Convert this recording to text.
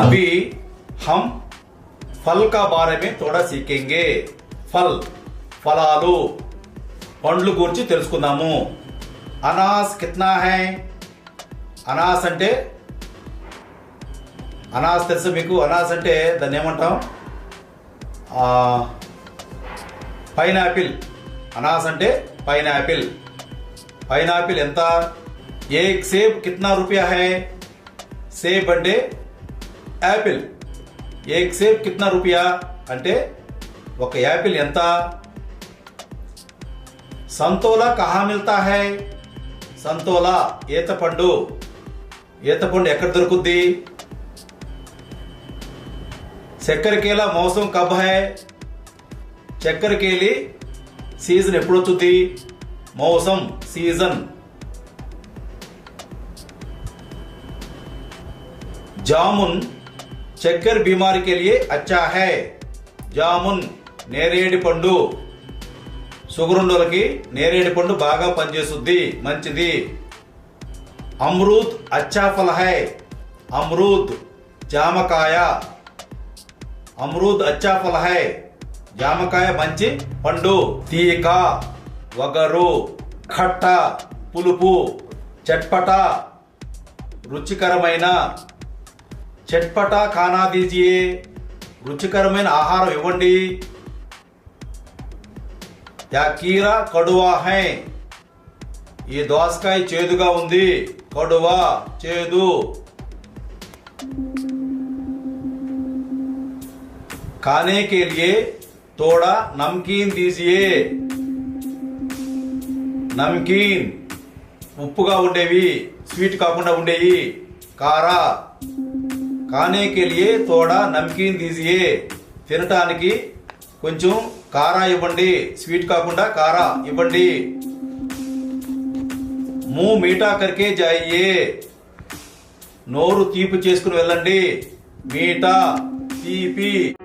हम फल का बारे में थोड़ा सीखेंगे ఫల్ ఫలాలు పండ్లు గురించి తెలుసుకుందాము అనాస్ కిత్నా హై అనాస్ అంటే అనాస్ తెలుసు మీకు అనాస్ అంటే దాన్ని ఏమంటాం ఆ, పైనాపిల్ అనాస్ అంటే పైనాపిల్ పైనాపిల్ ఎంత ఏక్ సేబ్ కిత్నా రూపాయ హై సేబ్ అంటే యాపిల్. ఏక్ సేప్ కిత్నా రూపాయ? అంటే ఒక యాపిల్ ఎంత? సంతోలా కహా మిల్తా హై? సంతోలా ఈత పండు ఈత పండు ఎక్కడ దొరుకుద్ది? చక్కెరకేలా మోసం కబ్ హై? చక్కెరకేలి సీజన్ ఎప్పుడు వచ్చుద్ది? మోసం సీజన్. జామున్ చక్కెర బీమారి के लिए अच्छा है జామున్ నేరేడి పండు షుగర్ ఉన్నోళ్ళకి నేరేడి పండు బాగా పనిచేస్తుంది మంచిది అమరూద్ అచ్చా ఫల్ హై అమరూద్ జామకాయ అమరూద్ అచ్చా ఫల్ హై జామకాయ మంచి పండు తీక వగరు ఖట్ట పులుపు చట్పట రుచికరమైన చట్పట ఖానా దీజియే రుచికరమైన ఆహారం ఇవ్వండి యా కీరా కడువా హై ఈ దోసకాయ చేదుగా ఉంది కడువా చేదు खाने के लिए थोड़ा नमकीन दीजिए నమ్కీన్ ఉప్పుగా ఉండేవి స్వీట్ కాకుండా ఉండేవి కారా కానే తోడ నమ్కీన్ దీజియే తినటానికి కొంచెం కారా ఇవ్వండి. స్వీట్ కాకుండా కారా ఇవ్వండి. మూ మీఠా కరికే జాయియే నోరు తీపి చేసుకుని వెళ్ళండి. మీఠా తీపి.